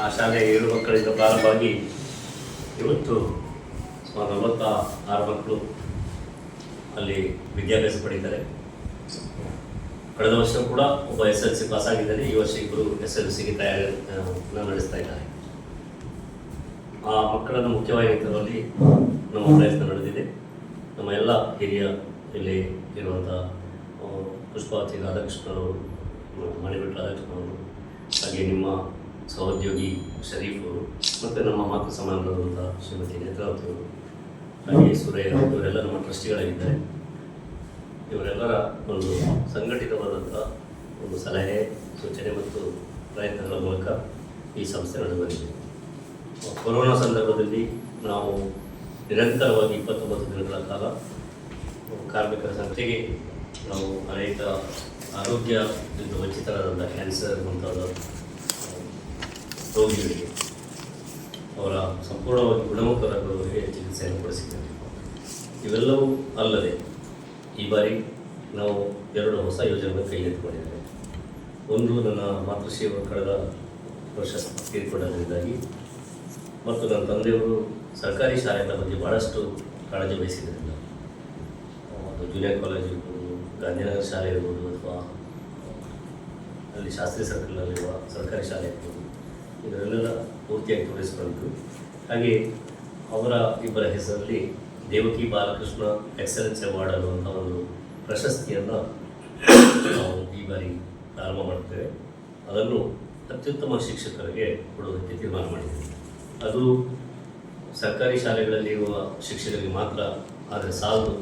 ಆ ಶಾಲೆ ಏಳು ಮಕ್ಕಳಿಂದ ಪ್ರಾರಂಭವಾಗಿ ಇವತ್ತು ಸುಮಾರು ನಲವತ್ತ ಆರು ಮಕ್ಕಳು ಅಲ್ಲಿ ವಿದ್ಯಾಭ್ಯಾಸ ಪಡೀತಾರೆ. ಕಳೆದ ವರ್ಷ ಕೂಡ ಒಬ್ಬ ಎಸ್ ಎಲ್ ಸಿ ಪಾಸ್ ಆಗಿದ್ದಾರೆ ಈ ವರ್ಷ ಇಬ್ಬರು ಎಸ್ ಎಲ್ ಸಿಗೆ ತಯಾರಿ ನಡೆಸ್ತಾ ಇದ್ದಾರೆ. ಆ ಮಕ್ಕಳನ್ನು ಮುಖ್ಯವಾಗಿರುವುದರಲ್ಲಿ ನಮ್ಮ ಪ್ರಯತ್ನ ನಡೆದಿದೆ. ನಮ್ಮ ಎಲ್ಲ ಹಿರಿಯ ಇಲ್ಲಿ ಇರುವಂಥ ಪುಷ್ಪಾವತಿ ರಾಧಾಕೃಷ್ಣರವರು ಮಣಿಭಟ್ ರಾಧಾಕೃಷ್ಣರವರು ಹಾಗೆ ನಿಮ್ಮ ಸಹೋದ್ಯೋಗಿ ಶರೀಫ್ ಅವರು ಮತ್ತು ನಮ್ಮ ಮಾತೃ ಸಮಾನರಾದಂಥ ಶ್ರೀಮತಿ ನೇತ್ರಾವತಿ ಅವರು, ಹಾಗೆ ಸುರೇಶ್ ಇವರೆಲ್ಲ ನಮ್ಮ ಟ್ರಸ್ಟಿಗಳಾಗಿದ್ದಾರೆ ಇವರೆಲ್ಲರ ಒಂದು ಸಂಘಟಿತವಾದಂಥ ಒಂದು ಸಲಹೆ, ಸೂಚನೆ ಮತ್ತು ಪ್ರಯತ್ನಗಳ ಮೂಲಕ ಈ ಸಂಸ್ಥೆ ನಡೆದು ಬಂದಿದೆ ಕೊರೋನಾ ಸಂದರ್ಭದಲ್ಲಿ ನಾವು ನಿರಂತರವಾಗಿ ಇಪ್ಪತ್ತೊಂಬತ್ತು ದಿನಗಳ ಕಾಲ ಕಾರ್ಮಿಕರ ಸಂಸ್ಥೆಗೆ ನಾವು ಅನೇಕ ಆರೋಗ್ಯದಿಂದ ವಂಚಿತರಾದಂಥ ಕ್ಯಾನ್ಸರ್ ಮುಂತಾದ ರೋಗಿಗಳಿಗೆ ಅವರ ಸಂಪೂರ್ಣವಾಗಿ ಗುಣಮುಖರಾಗುವವರಿಗೆ ಚಿಕಿತ್ಸೆಯನ್ನು ಕೊಡಿಸಿದ್ದೇವೆ ಇವೆಲ್ಲವೂ ಅಲ್ಲದೆ ಈ ಬಾರಿ ನಾವು ಎರಡು ಹೊಸ ಯೋಜನೆಗಳನ್ನು ಕೈಗೆತ್ತಿಕೊಂಡಿದ್ದೇವೆ ಒಂದು ನನ್ನ ಮಾತೃಶ್ರೀಯವರು ಕಳೆದ ವರ್ಷ ತೀರ್ಕೊಂಡರಿಂದಾಗಿ ಮತ್ತು ನನ್ನ ತಂದೆಯವರು ಸರ್ಕಾರಿ ಶಾಲೆಗಳ ಬಗ್ಗೆ ಭಾಳಷ್ಟು ಕಾಳಜಿ ವಹಿಸಿದ್ದರಿಂದ ಅದು ಜೂನಿಯರ್ ಕಾಲೇಜ್ ಇರ್ಬೋದು, ಗಾಂಧಿನಗರ ಶಾಲೆ ಇರ್ಬೋದು ಅಥವಾ ಅಲ್ಲಿ ಶಾಸ್ತ್ರಿ ಸರ್ಕಲ್ನಲ್ಲಿರುವ ಸರ್ಕಾರಿ ಶಾಲೆ ಇರ್ಬೋದು ಇದರಲ್ಲೆಲ್ಲ ಪೂರ್ತಿಯಾಗಿ ತೊಡಗಿಸ್ಕೊಂಡು ಹಾಗೆ ಅವರ ಇಬ್ಬರ ಹೆಸರಲ್ಲಿ ದೇವಕಿ ಬಾಲಕೃಷ್ಣ ಎಕ್ಸಲೆನ್ಸ್ ಅವಾರ್ಡ್ ಅನ್ನುವಂಥ ಒಂದು ಪ್ರಶಸ್ತಿಯನ್ನು ನಾವು ಈ ಬಾರಿ ಪ್ರಾರಂಭ ಮಾಡ್ತೇವೆ. ಅದನ್ನು ಅತ್ಯುತ್ತಮ ಶಿಕ್ಷಕರಿಗೆ ಕೊಡುವುದಕ್ಕೆ ತೀರ್ಮಾನ ಮಾಡಿದ್ದೇವೆ. ಅದು ಸರ್ಕಾರಿ ಶಾಲೆಗಳಲ್ಲಿ ಇರುವ ಶಿಕ್ಷಕರಿಗೆ ಮಾತ್ರ, ಆದರೆ ಸಾಲದು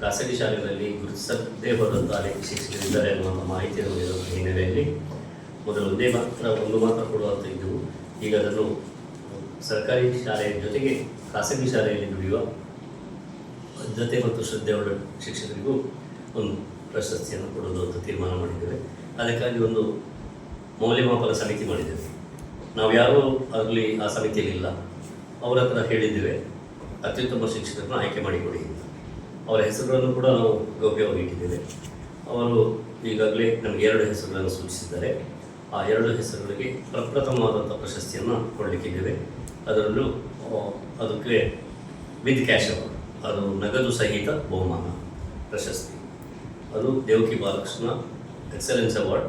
ಖಾಸಗಿ ಶಾಲೆಗಳಲ್ಲಿ ಗುರುತಿಸದೇ ಹೋದಂಥ ಅನೇಕ ಶಿಕ್ಷಕರಿದ್ದಾರೆ ಅನ್ನುವಂಥ ಮಾಹಿತಿಯನ್ನು ಹಿನ್ನೆಲೆಯಲ್ಲಿ ಮೊದಲು ಒಂದೇ ಮಾತ್ರ ಒಂದು ಮಾತ್ರ ಕೊಡುವಂಥ ಇದ್ದವು ಈಗ ಅದನ್ನು ಸರ್ಕಾರಿ ಶಾಲೆಯ ಜೊತೆಗೆ ಖಾಸಗಿ ಶಾಲೆಯಲ್ಲಿ ದುಡಿಯುವ ಬದ್ಧತೆ ಮತ್ತು ಒಳ್ಳೆ ಶಿಕ್ಷಕರಿಗೂ ಒಂದು ಪ್ರಶಸ್ತಿಯನ್ನು ಕೊಡೋದು ಅಂತ ತೀರ್ಮಾನ ಮಾಡಿದ್ದೇವೆ. ಅದಕ್ಕಾಗಿ ಒಂದು ಮೌಲ್ಯಮಾಪನ ಸಮಿತಿ ಮಾಡಿದ್ದೇವೆ. ನಾವು ಯಾರೂ ಆಗಲಿ ಆ ಸಮಿತಿಯಲ್ಲಿಲ್ಲ ಅವರ ಹತ್ರ ಹೇಳಿದ್ದೇವೆ. ಅತ್ಯುತ್ತಮ ಶಿಕ್ಷಕರನ್ನು ಆಯ್ಕೆ ಮಾಡಿಕೊಡಿ. ಅವರ ಹೆಸರುಗಳನ್ನು ಕೂಡ ನಾವು ಗೌಪ್ಯವಾಗಿ ಇಟ್ಟಿದ್ದೇವೆ. ಅವರು ಈಗಾಗಲೇ ನಮಗೆ ಎರಡು ಹೆಸರುಗಳನ್ನು ಸೂಚಿಸಿದ್ದಾರೆ. ಆ ಎರಡು ಹೆಸರುಗಳಿಗೆ ಪ್ರಪ್ರಥಮವಾದಂಥ ಪ್ರಶಸ್ತಿಯನ್ನು ಕೊಡಲಿಕ್ಕಿದ್ದೇವೆ. ಅದರಲ್ಲೂ ಅದಕ್ಕೆ ವಿತ್ ಕ್ಯಾಶ್ ಅವಾರ್ಡ್, ಅದು ನಗದು ಸಹಿತ ಬಹುಮಾನ ಪ್ರಶಸ್ತಿ. ಅದು ದೇವಕಿ ಬಾಲಕೃಷ್ಣ ಎಕ್ಸಲೆನ್ಸ್ ಅವಾರ್ಡ್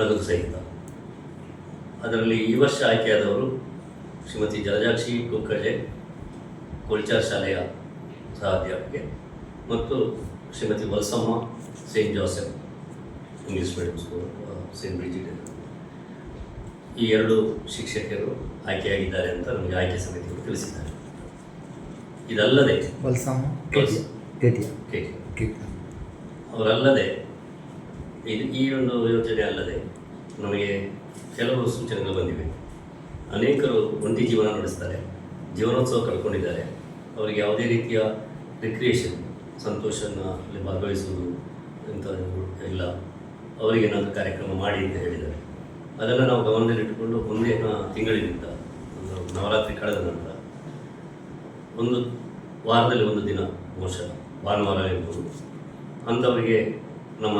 ನಗದು ಸಹಿತ. ಅದರಲ್ಲಿ ಈ ವರ್ಷ ಆಯ್ಕೆಯಾದವರು ಶ್ರೀಮತಿ ಜಲಜಾಕ್ಷಿ ಕುಕ್ಕಜೆ ಕೊಳ್ಚಾರ್ ಶಾಲೆಯ ಸಹ ಮತ್ತು Shrimati Valsamma Saint Joseph. English medium school Saint Bridget ಈ ಎರಡು ಶಿಕ್ಷಕರು ಆಯ್ಕೆಯಾಗಿದ್ದಾರೆ ಅಂತ ನಮಗೆ ಆಯ್ಕೆ ಸಮಿತಿಯವರು ತಿಳಿಸಿದ್ದಾರೆ. ಇದಲ್ಲದೆ ಅವರಲ್ಲದೆ ಇದು ಈ ಒಂದು ಯೋಜನೆ ಅಲ್ಲದೆ ನಮಗೆ ಕೆಲವು ಸೂಚನೆಗಳು ಬಂದಿವೆ. ಅನೇಕರು ಒಂಟಿ ಜೀವನ ನಡೆಸ್ತಾರೆ ಜೀವನೋತ್ಸವ ಕಳ್ಕೊಂಡಿದ್ದಾರೆ. ಅವರಿಗೆ ಯಾವುದೇ ರೀತಿಯ ರಿಕ್ರಿಯೇಷನ್ ಸಂತೋಷನ ಅಲ್ಲಿ ಭಾಗವಹಿಸುವುದು ಇಂಥ ಇಲ್ಲ. ಅವರಿಗೇನಾದರೂ ಕಾರ್ಯಕ್ರಮ ಮಾಡಿ ಅಂತ ಹೇಳಿದ್ದಾರೆ. ಅದನ್ನು ನಾವು ಗಮನದಲ್ಲಿಟ್ಟುಕೊಂಡು ಮುಂದಿನ ತಿಂಗಳಿನಿಂದ ಒಂದು ನವರಾತ್ರಿ ಕಳೆದ ನಂತರ, ಒಂದು ವಾರದಲ್ಲಿ ಒಂದು ದಿನ ಬಹುಶಃ ಭಾನುವಾರ ಇರ್ಬೋದು ಅಂಥವರಿಗೆ ನಮ್ಮ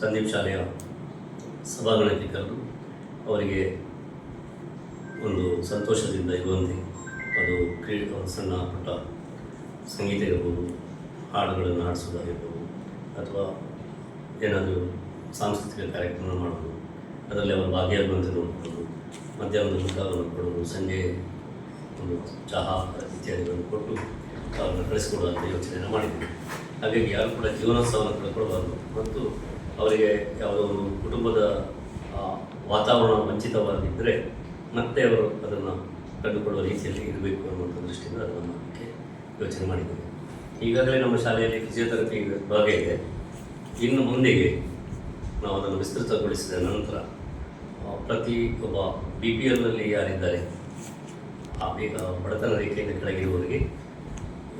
ಸಂದೀಪ್ ಶಾಲೆಯ ಸಭಾಂಗಣಕ್ಕೆ ಕರೆದು ಅವರಿಗೆ ಒಂದು ಸಂತೋಷದಿಂದ ಇರುವಂತೆ ಅದು ಕ್ರೀಡೆ, ಒಂದು ಸಣ್ಣ ಪುಟ್ಟ ಸಂಗೀತ ಇರ್ಬೋದು, ಹಾಡುಗಳನ್ನು ಹಾಡಿಸೋದಾಗಿರ್ಬೋದು, ಅಥವಾ ಏನಾದರೂ ಸಾಂಸ್ಕೃತಿಕ ಕಾರ್ಯಕ್ರಮ ಮಾಡೋದು ಅದರಲ್ಲಿ ಅವರು ಭಾಗಿಯಾಗುವಂತೆ ನೋಡಿಕೊಂಡು ಮಧ್ಯಾಹ್ನದ ಊಟವನ್ನು ಕೊಡೋದು ಸಂಜೆ ಒಂದು ಚಹಾ ಇತ್ಯಾದಿಗಳನ್ನು ಕೊಟ್ಟು ಅವ್ರನ್ನ ಕಳಿಸ್ಕೊಡುವಂಥ ಯೋಚನೆಯನ್ನು ಮಾಡಿದ್ದೀವಿ ಹಾಗಾಗಿ ಯಾರು ಕೂಡ ಜೀವನೋತ್ಸವವನ್ನು ಕಳ್ಕೊಳ್ಬಾರ್ದು. ಮತ್ತು ಅವರಿಗೆ ಯಾವುದೋ ಒಂದು ಕುಟುಂಬದ ವಾತಾವರಣ ವಂಚಿತವಾಗಿದ್ದರೆ ಮತ್ತೆ ಅವರು ಅದನ್ನು ಕಂಡುಕೊಳ್ಳುವ ರೀತಿಯಲ್ಲಿ ಇರಬೇಕು ಅನ್ನುವಂಥ ದೃಷ್ಟಿಯಿಂದ ಅದನ್ನು ಮಾಡಲಿಕ್ಕೆ ಯೋಚನೆ ಮಾಡಿದ್ದೇವೆ ಈಗಾಗಲೇ ನಮ್ಮ ಶಾಲೆಯಲ್ಲಿ ಫಿಸಿಯೋಥೆರಪಿ ಭಾಗ ಇದೆ. ಇನ್ನು ಮುಂದೆಗೆ ನಾವು ಅದನ್ನು ವಿಸ್ತೃತಗೊಳಿಸಿದ ನಂತರ ಪ್ರತಿ ಒಬ್ಬ ಬಿ ಪಿ ಎಲ್ನಲ್ಲಿ ಯಾರಿದ್ದಾರೆ, ಆ ಬೇಗ ಬಡತನ ರೇಖೆಯಿಂದ ಕೆಳಗಿರುವವರಿಗೆ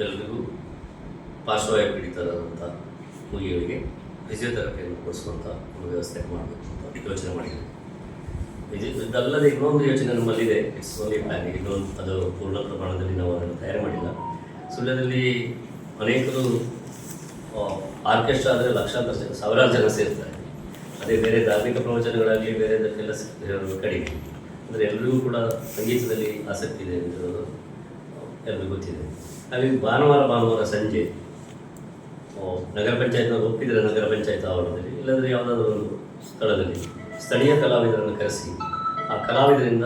ಎಲ್ಲರಿಗೂ ಪಾರ್ಶ್ವವಾಯು ಪೀಡಿತರಾದಂಥ ರೋಗಿಗಳಿಗೆ ಫಿಸಿಯೋಥೆರಪಿಯನ್ನು ಕೊಡಿಸುವಂಥ ಒಂದು ವ್ಯವಸ್ಥೆ ಮಾಡಬೇಕು ಅಂತ ಯೋಚನೆ ಇದು, ಇದಲ್ಲದೆ ಇನ್ನೊಂದು ಯೋಚನೆ ನಮ್ಮಲ್ಲಿದೆ. ಇಟ್ಸ್ ಓನ್ಲಿ ಪ್ಲ್ಯಾನ್ ಇನ್ನೊಂದು ಅದು ಪೂರ್ಣ ಪ್ರಮಾಣದಲ್ಲಿ ನಾವು ಅದನ್ನು ತಯಾರು ಮಾಡಿಲ್ಲ. ಸುಳ್ಯದಲ್ಲಿ ಅನೇಕರು ಆರ್ಕೆಸ್ಟ್ರಾ ಆದರೆ ಲಕ್ಷಾಂತರ ಜನ, ಸಾವಿರಾರು ಜನ ಸೇರ್ತಾರೆ. ಅದೇ ಬೇರೆ ಧಾರ್ಮಿಕ ಪ್ರವಚನಗಳಾಗಲಿ ಬೇರೆದಕ್ಕೆಲ್ಲ ಸ- ಕಡಿಮೆ. ಅಂದರೆ ಎಲ್ರಿಗೂ ಕೂಡ ಸಂಗೀತದಲ್ಲಿ ಆಸಕ್ತಿ ಇದೆ ಅಂತ ಎಲ್ಲರಿಗೂ ಗೊತ್ತಿದೆ. ಹಾಗಾಗಿ ಭಾನುವಾರ ಭಾನುವಾರ ಸಂಜೆ ನಗರ ಪಂಚಾಯತ್ನವ್ರು ಒಪ್ಪಿದರೆ ನಗರ ಪಂಚಾಯತ್ ಆವರಣದಲ್ಲಿ, ಇಲ್ಲಾಂದರೆ ಯಾವುದಾದ್ರೂ ಒಂದು ಸ್ಥಳದಲ್ಲಿ. ಸ್ಥಳೀಯ ಕಲಾವಿದರನ್ನು ಕರೆಸಿ, ಆ ಕಲಾವಿದರಿಂದ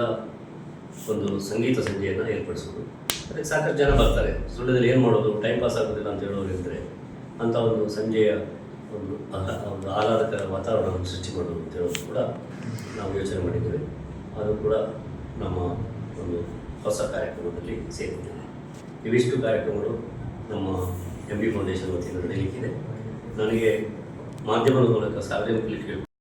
ಒಂದು ಸಂಗೀತ ಸಂಜೆಯನ್ನು ಏರ್ಪಡಿಸೋದು. ಅದಕ್ಕೆ ಸಾಕಷ್ಟು ಜನ ಬರ್ತಾರೆ. ಸುಳ್ಳದಲ್ಲಿ ಏನು ಮಾಡೋದು? ಟೈಮ್ ಪಾಸ್ ಆಗೋದಿಲ್ಲ ಅಂತ ಹೇಳೋರು ಇದ್ದರೆ ಅಂಥ ಒಂದು ಸಂಜೆಯ ಒಂದು ಒಂದು ಆಹ್ಲಾದಕರ ವಾತಾವರಣವನ್ನು ಸೃಷ್ಟಿ ಮಾಡೋದು ಕೂಡ ನಾವು ಯೋಚನೆ ಮಾಡಿದ್ದೇವೆ. ಅದು ಕೂಡ ನಮ್ಮ ಒಂದು ಹೊಸ ಕಾರ್ಯಕ್ರಮದಲ್ಲಿ ಸೇರಿದ್ದೇವೆ ಇವಿಷ್ಟು ಕಾರ್ಯಕ್ರಮಗಳು ನಮ್ಮ ಎಂ ಬಿ ಫೌಂಡೇಶನ್ ವತಿಯಿಂದ ನಡೆಯಲಿಕ್ಕಿದೆ. ನನಗೆ ಮಾಧ್ಯಮದ ಮೂಲಕ ಸಾರ್ವಜನಿಕರಿಗೆ